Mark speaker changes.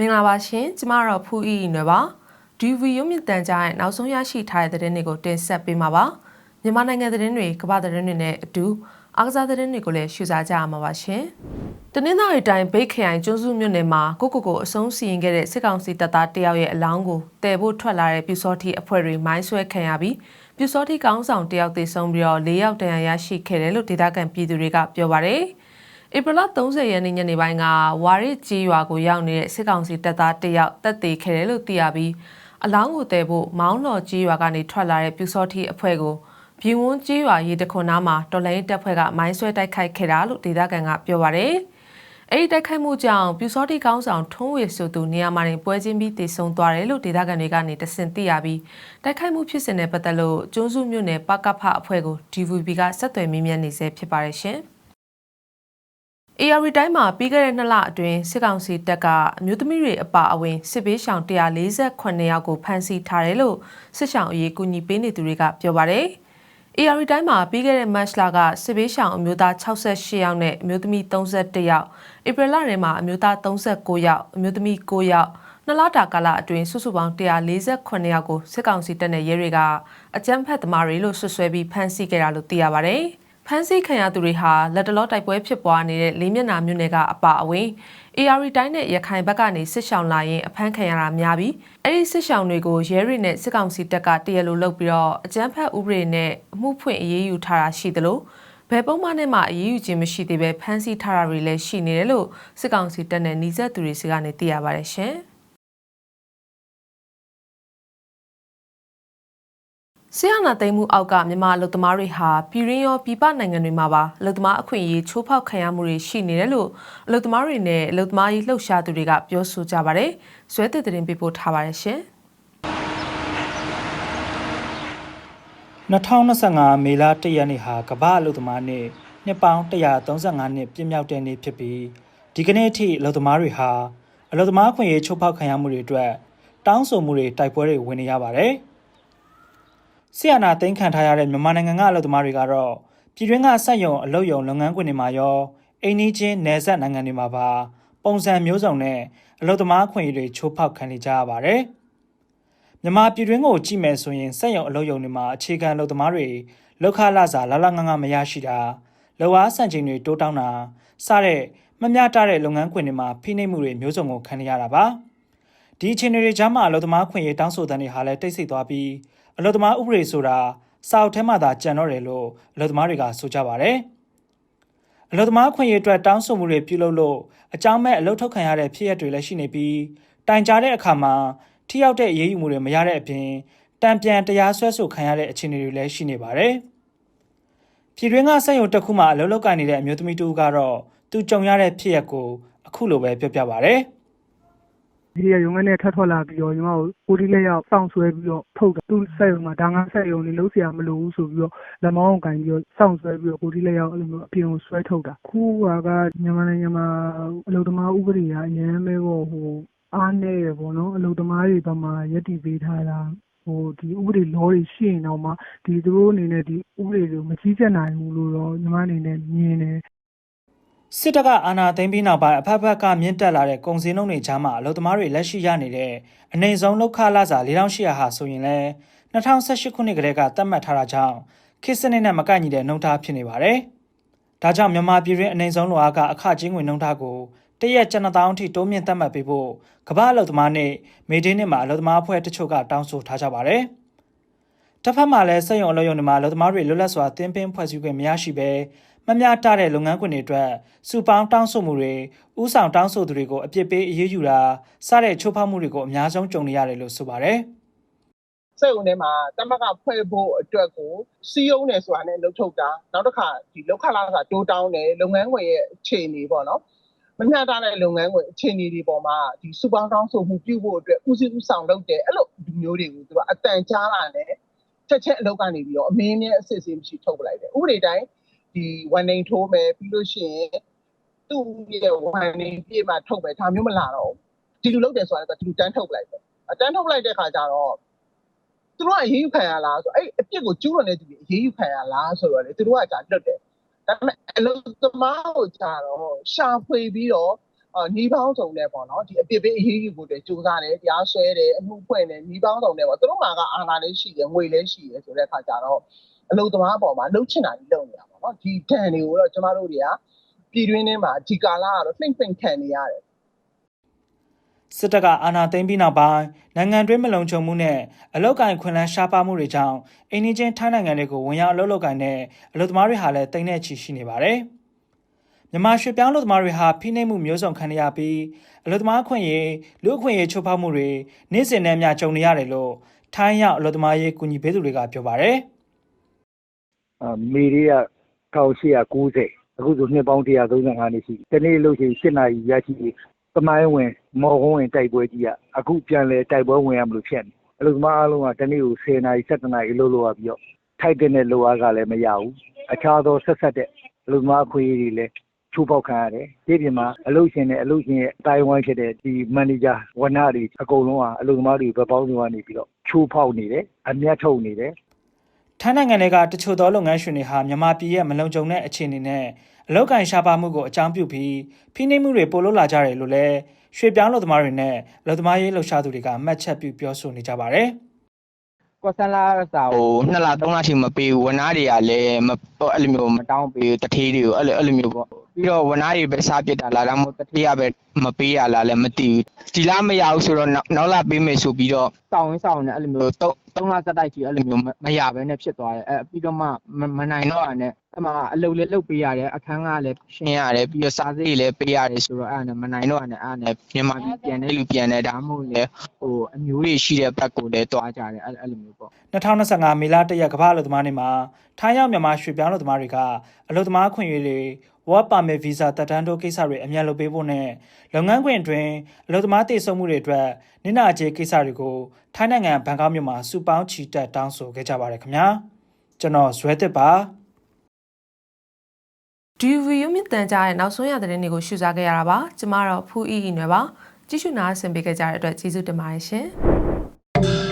Speaker 1: မင်္ဂလာပါရှင်ကျမကတော့ဖူးအီနွယ်ပါဒီဗီရုံမြင့်တန်ကြားရဲ့နောက်ဆုံးရရှိထားတဲ့သတင်းတွေကိုတင်ဆက်ပေးမှာပါမြန်မာနိုင်ငံသတင်းတွေကမ္ဘာသတင်းတွေနဲ့အတူအားကစားသတင်းတွေကိုလည်းရှုစားကြရမှာပါရှင်တနင်္သာရီတိုင်းဗိတ်ခရိုင်ကျွန်းစုမြို့နယ်မှာကိုကိုကိုအဆုံးစီရင်ခဲ့တဲ့စစ်ကောင်စီတပ်သားတယောက်ရဲ့အလောင်းကိုတည်ဖို့ထွက်လာတဲ့ပြူစောတိအဖွဲ့တွေမိုင်းဆွဲခံရပြီးပြူစောတိကောင်းဆောင်တယောက်သေဆုံးပြီးတော့၄ယောက်တန်ရာရရှိခဲ့တယ်လို့ဒေသခံပြည်သူတွေကပြောပါတယ် ဧပြီလ30ရက်နေ့ညနေပိုင်းကဝါရစ်ကြီးရွာကိုရောက်နေတဲ့စစ်ကောင်စီတပ်သားတယောက်တပ်သေးခဲ့တယ်လို့သိရပြီးအလောင်းကိုတည်ဖို့မောင်းတော်ကြီးရွာကနေထွက်လာတဲ့ပြူစောတိအဖွဲ့ကိုပြည်ဝန်းကြီးရွာရေတခွန်နားမှာတော်လိုင်းတပ်ဖွဲ့ကမိုင်းဆွဲတိုက်ခိုက်ခဲ့တာလို့ဒေသခံကပြောပါတယ်။အဲဒီတိုက်ခိုက်မှုကြောင့်ပြူစောတိကောင်းဆောင်ထုံးဝေဆိုသူနေရာမှာနေပွဲချင်းပြီးတည်ဆုံသွားတယ်လို့ဒေသခံတွေကနေတဆင့်သိရပြီးတိုက်ခိုက်မှုဖြစ်စဉ်နဲ့ပတ်သက်လို့ကျွန်းစုမြို့နယ်ပကဖအဖွဲ့ကို DVB ကဆက်သွယ်မေးမြန်းနေဆဲဖြစ်ပါတယ်ရှင်။ AR တိုင်းမှာပြီးခဲ့တဲ့နှစ်လအတွင်းစစ်ကောင်စီတပ်ကအမျိုးသမီးတွေအပါအဝင်စစ်ဘေးရှောင်148ယောက်ကိုဖမ်းဆီးထားတယ်လို့စစ်ရှောင်အရေးကူညီပေးနေသူတွေကပြောပါတယ်။ AR တိုင်းမှာပြီးခဲ့တဲ့မတ်လကစစ်ဘေးရှောင်အမျိုးသား68ယောက်နဲ့အမျိုးသမီး31ယောက်ဧပြီလထဲမှာအမျိုးသား39ယောက်အမျိုးသမီး9ယောက်နှစ်လတာကာလအတွင်းစုစုပေါင်း148ယောက်ကိုစစ်ကောင်စီတပ်နဲ့ရဲတွေကအကြမ်းဖက်သမားတွေလို့ဆွဆွဲပြီးဖမ်းဆီးခဲ့တာလို့သိရပါတယ်။ ဖမ်းဆီးခံရသူတွေဟာလက်တလောတိုက်ပွဲဖြစ်ပွားနေတဲ့လေးမျက်နှာမြို့နယ်ကအပါအဝင် AR တိုင်းနဲ့ရခိုင်ဘက်ကနေစစ်ဆောင်လာရင်အဖမ်းခံရတာများပြီးအဲ့ဒီစစ်ဆောင်တွေကိုရဲတွေနဲ့စစ်ကောင်စီတပ်ကတရလိုလုပ်ပြီးတော့အကြမ်းဖက်ဥပဒေနဲ့အမှုဖွင့်အရေးယူထားတာရှိသလိုဘယ်ပုံမှန်နဲ့မှအရေးယူခြင်းမရှိသေးပဲဖမ်းဆီးထားတာတွေလည်းရှိနေတယ်လို့စစ်ကောင်စီတပ်နဲ့နှိစက်သူတွေစီကနေသိရပါတယ်ရှင်။ ဆီယနာသိမ်းမှုအောက်ကမြန်မာအလုပ်သမားတွေဟာပြည်ရင်းရောပြည်ပနိုင်ငံတွေမှာပါအလုပ်သမားအခွင့်အရေးချိုးဖောက်ခံရမှုတွေရှိနေတယ်လို့အလုပ်သမားတွေနဲ့အလုပ်သမားရေးလှုပ်ရှားသူတွေကပြောဆိုကြပါတယ်။ဇွဲတဲ့တင်ပေးပို့ထားပါတယ်ရှင်။
Speaker 2: 2025မေလ1ရက်နေ့ဟာကမ္ဘာအလုပ်သမားနေ့နှစ်ပေါင်း135နှစ်ပြည့်မြောက်တဲ့နေ့ဖြစ်ပြီးဒီကနေ့အထိအလုပ်သမားတွေဟာအလုပ်သမားအခွင့်အရေးချိုးဖောက်ခံရမှုတွေအတွက်တောင်းဆိုမှုတွေတိုက်ပွဲတွေဝင်နေရပါတယ်။ ဆီယနာသိမ်းခံထားရတဲ့မြန်မာနိုင်ငံကအလုပ်သမားတွေကတော့ပြည်တွင်းကစက်ရုံအလုပ်ရုံလုပ်ငန်းခွင်တွေမှာရောအိန္ဒိချင်းနယ်စပ်နိုင်ငံတွေမှာပါပုံစံမျိုးစုံနဲ့အလုပ်သမားခွင့်ရေးတွေချိုးဖောက်ခံနေကြရပါတယ်။မြန်မာပြည်တွင်းကိုကြည့်မယ်ဆိုရင်စက်ရုံအလုပ်ရုံတွေမှာအခြေခံအလုပ်သမားတွေလောက်ခလာစာလာလာငငမရရှိတာလောအားဆန့်ချိန်တွေတိုးတောင်းတာစတဲ့မမျှတတဲ့လုပ်ငန်းခွင်တွေမှာဖိနှိပ်မှုတွေမျိုးစုံကိုခံရတာပါ။ဒီအခြေအနေတွေကြားမှာအလုပ်သမားခွင့်ရေးတောင်းဆိုတဲ့တွေဟာလည်းတိတ်ဆိတ်သွားပြီး အလုပ်သမားဥပဒေဆိုတာစာအုပ်ထဲမှာသာကြံတော့တယ်လို့အလုပ်သမားတွေကဆိုကြပါတယ်။အလုပ်သမားခွင့်ရေးအတွက်တောင်းဆိုမှုတွေပြုလုပ်လို့အကြောင်းမဲ့အလုပ်ထုတ်ခံရတဲ့ဖြစ်ရပ်တွေလည်းရှိနေပြီးတိုင်ကြားတဲ့အခါမှာထိရောက်တဲ့အရေးယူမှုတွေမရတဲ့အပြင်တံပြန်တရားစွဲဆိုခံရတဲ့အခြေအနေတွေလည်းရှိနေပါတယ်။ပြည်တွင်းကစက်ရုံတစ်ခုမှအလုပ်လုပ်ကိုင်နေတဲ့အမျိုးသမီးတူကတော့သူကြုံရတဲ့ဖြစ်ရပ်ကိုအခုလိုပဲပြောပြပါဗျ။ မီ
Speaker 3: ဒီယာရုံးကနေထပ်ထွက်လာပြီးတော့ညီမကိုပိုတီလက်ရောက်စောင့်ဆွဲပြီးတော့ထုတ်တာသူ့ဆက်ရုံမှာဒါငါဆက်ရုံလေးလုံးဆရာမလိုဘူးဆိုပြီးတော့လက်မောင်းကိုကင်ပြီးတော့စောင့်ဆွဲပြီးတော့ပိုတီလက်ရောက်အဲ့လိုမျိုးအပြင်ကိုဆွဲထုတ်တာခုကမြန်မာနိုင်ငံမှာအလုပ်သမားဥပဒေကအရင်ပဲပေါ့ဟိုအားနေရပေါ့နော်အလုပ်သမားတွေဘက်မှာယက်တည်ပေးထားတာဟိုဒီဥပဒေ law တွေရှိရင်တော့မှဒီသူတို့အနေနဲ့ဒီဥပဒေကိုမကြီးကြပ်နိုင်ဘူးလို့တော့ညီမအနေနဲ့မြင်တယ်
Speaker 2: စစ်တပ်ကအာဏာသိမ်းပြီးနောက်ပိုင်းအဖက်ဖက်ကမြင့်တက်လာတဲ့ကုန်စည်နှုန်းတွေကြားမှာအလုပ်သမားတွေလက်ရှိရနေတဲ့အနေဆုံးလောက်ခလာစာ4800ဟာဆိုရင်လည်း2018ခုနှစ်ကတည်းကသတ်မှတ်ထားတာကြောင့်ခေတ်စနစ်နဲ့မကိုက်ညီတဲ့နှုန်းထားဖြစ်နေပါတယ်။ဒါကြောင့်မြန်မာပြည်တွင်းအနေဆုံးလိုအားကအခချင်းငွေနှုန်းထားကိုတရက်ကျပ်1000အထိတိုးမြင့်သတ်မှတ်ပေးဖို့ကမ္ဘာအလုပ်သမားနဲ့မေဒေးနှစ်မှာအလုပ်သမားအဖွဲ့တချို့ကတောင်းဆိုထားကြပါတယ်။တစ်ဖက်မှာလည်းစက်ရုံအလုပ်ရုံတွေမှာအလုပ်သမားတွေလွတ်လပ်စွာတင်းပင်းဖွဲ့စည်းခွင့်မရရှိဘဲ မမျှတတဲ့လုပ်ငန်းခွင်တွေအတွက်စုပေါင်းတောင်းဆိုမှုတွေဥဆောင်တောင်းဆိုသူတွေကိုအပြစ်ပေးအရေးယူတာစတဲ့ချိုးဖောက်မှုတွေကိုအများဆုံးကြုံနေရတယ်လို့ဆိုပါတယ်
Speaker 4: စက်ုံထဲမှာတမကဖွဲ့ဖို့အတွက်ကိုစီးယုံနေဆိုတာနဲ့လှုပ်ထုတ်တာနောက်တစ်ခါဒီလောက်ခလာစာတိုးတောင်းတယ်လုပ်ငန်းခွင်ရဲ့အခြေအနေပေါ့နော်မမျှတတဲ့လုပ်ငန်းခွင်အခြေအနေတွေပေါ်မှာဒီစူပေါင်းတောင်းဆိုမှုပြုဖို့အတွက်ဦးစီးဦးဆောင်လုပ်တယ်အဲ့လိုဒီမျိုးတွေကိုသူကအတန်ကြားလာတယ်ချက်ချက်အလုပ်ကနေပြီးတော့အမင်းမြဲအစစ်အဆေးမရှိထုတ်ပလိုက်တယ်ဥပဒေတိုင်း ဒီဝန်နေထိုးမယ်ပြီးလို့ရှိရင်သူ့ရဲ့ဝန်နေပြည့်မှထုတ်မယ်ဒါမျိုးမလာတော့ဘူးဒီလိုလုပ်တယ်ဆိုတာကဒီလိုတန်းထုတ်လိုက်တယ်အတန်းထုတ်လိုက်တဲ့ခါကျတော့သူတို့ကအရေးယူခံရလားဆိုအဲ့အပြစ်ကိုကျူးလွန်နေသူတွေအရေးယူခံရလားဆိုတော့လေသူတို့ကကြာလွတ်တယ်ဒါပေမဲ့အလုပ်သမားကိုကြာတော့ရှာဖွေပြီးတော့အာညီပေါင်းဆောင်နဲ့ပေါ့နော်ဒီအပြစ်ပေးအရေးယူဖို့တည်းစူးစမ်းတယ်တရားစွဲတယ်အမှုဖွင့်တယ်ညီပေါင်းဆောင်နဲ့ပေါ့သူတို့မှာကအာဏာလည်းရှိတယ်ငွေလည်းရှိတယ်ဆိုတဲ့အခါကျတော့ အလုပ်သမားအပေါ်မှာလှုပ်ချင်တာကြီးလုပ်နေတာပေါ့နော်ဒီတန်တွေကိုတော့ကျမတို့တွေကပြည်တွင်းထဲမှာဒီကာလကတော့နှိမ့်နှိမ့်ခံနေရတယ်
Speaker 2: စစ်တပ်ကအာဏာသိမ်းပြီးနောက်ပိုင်းနိုင်ငံတွင်းမလုံခြုံမှုနဲ့အလောက်ကိုင်ခွင်လန်းရှားပါမှုတွေကြောင့်အိန္ဒိချင်းထိုင်းနိုင်ငံတွေကိုဝင်ရောက်အလုပ်လုပ်ကိုင်တဲ့အလုပ်သမားတွေဟာလည်းတိမ်နဲ့ချီရှိနေပါတယ်။မြန်မာရွှေပြောင်းအလုပ်သမားတွေဟာဖိနှိပ်မှုမျိုးစုံခံရပြီးအလုပ်သမားခွင့်ရေးလူ့အခွင့်ရေးချိုးဖောက်မှုတွေနေ့စဉ်နဲ့အမျှကြုံနေရတယ်လို့ထိုင်းရောက်အလုပ်သမားရေးကူညီပေးသူတွေကပြောပါတယ်။
Speaker 5: အာ မေတွေက1890အခုဆိုနှစ်ပေါင်း135နှစ်ရှိပြီဒီနေ့လို့ရှိရင်7နာရီရရှိပြီသမိုင်းဝင်မော်ကုန်းဝင်တိုက်ပွဲကြီးကအခုပြန်လဲတိုက်ပွဲဝင်ရမလို့ဖြစ်နေအလို့သမားအားလုံးကဒီနေ့ကို10နာရီ17နာရီလှုပ်လို့ရပြီးတော့ထိုက်တဲ့လိုအားကလည်းမရဘူးအခြားသောဆက်ဆက်တဲ့အလို့သမားခွေးတွေလည်းချိုးပေါက်ခံရတယ်ဒီပြင်မှာအလို့ရှင်နဲ့အလို့ရှင်ရဲ့အတိုင်းဝိုင်းဖြစ်တဲ့ဒီမန်နေဂျာဝန်ထမ်းတွေအကုန်လုံးကအလို့သမားတွေဘက်ပေါင်းစုံကနေပြီးတော့ချိုးဖောက်နေတယ်အမျက်ထုတ်နေတယ်
Speaker 2: ထိုင်းနိုင်ငံတွေကတချို့သောလုပ်ငန်းရှင်တွေဟာမြန်မာပြည်ရဲ့မလုံခြုံတဲ့အခြေအနေနဲ့အလောက်ကန်ရှားပါမှုကိုအကြောင်းပြုပြီးဖိနှိပ်မှုတွေပိုလို့လာကြတယ်လို့လည်းရွှေပြောင်းလုပ်သမားတွေနဲ့လုပ်သမားရေးလှုပ်ရှားသူတွေကမှတ်ချက်ပြုပြောဆိုနေကြပါတယ်။
Speaker 6: ကောဆန်လာစာကို2လ3လထိမပေးဘူးဝနာတွေကလည်းမအဲ့လိုမျိုးမတောင်းပေးဘူးတထေးတွေကိုအဲ့လိုအဲ့လိုမျိုးပေါ့ ပြီးတော့ဝနာတွေပဲစားပစ်တာလားဒါမှမဟုတ်တထေးကပဲမပေးရလားလည်းမသိဘူးဒီလားမရဘူးဆိုတော့နောက်လာပေးမယ်ဆိုပြီးတော့စောင်းရင်းစောင်းနေအဲ့လိုမျိုး3လစတိုက်ကြီးအဲ့လိုမျိုးမရဘဲနဲ့ဖြစ်သွားတယ်အဲ့ပြီးတော့မှမနိုင်တော့ရနဲ့အမှအလုပ်လည်းလုပ်ပေးရတယ်အခန်းကလည်းရှင်းရတယ်ပြီးတော့စားစိတ်လည်းပေးရတယ်ဆိုတော့အဲ့ဒါနဲ့မနိုင်တော့ရနဲ့အဲ့ဒါနဲ့မြန်မာပြည်ပြန်တဲ့လူပြန်တယ်ဒါမှမဟုတ်လေဟိုအမျိုးတွေရှိတဲ့ဘက်ကိုလည်းတွားကြတယ်အဲ့အဲ့လိုမျိုးပေါ့
Speaker 2: 2025မေလ1ရက်ကမ္ဘာအလုပ်သမားနေ့မှာထိုင်းရောက်မြန်မာရွှေပြောင်းအလုပ်သမားတွေကအလုပ်သမားခွင့်ရေးတွေ work permit visa တက်တန်းတို့ကိစ္စတွေအမြန်လုပ်ပေးဖို့နဲ့လုပ်ငန်းခွင်အတွင်းအလုပ်သမားတည်ဆုံမှုတွေအတွက်နိနာကျေးကိစ္စတွေကိုထိုင်းနိုင်ငံဘန်ကောက်မြို့မှာစုပေါင်းချီတက်တောင်းဆိုခဲ့ကြပါတယ်ခင်ဗျာကျွန်တော်ဇွဲတစ်ပါ
Speaker 1: ဒီဗီယိုမြင့်တန်ကြားရဲ့နောက်ဆုံးရသတင်းတွေကိုရှုစားခဲ့ရတာပါကျမတော့ဖူးအီအီနွယ်ပါကြည့်ရှုနားဆင်ပေးကြတဲ့အတွက်ကျေးဇူးတင်ပါတယ်ရှင်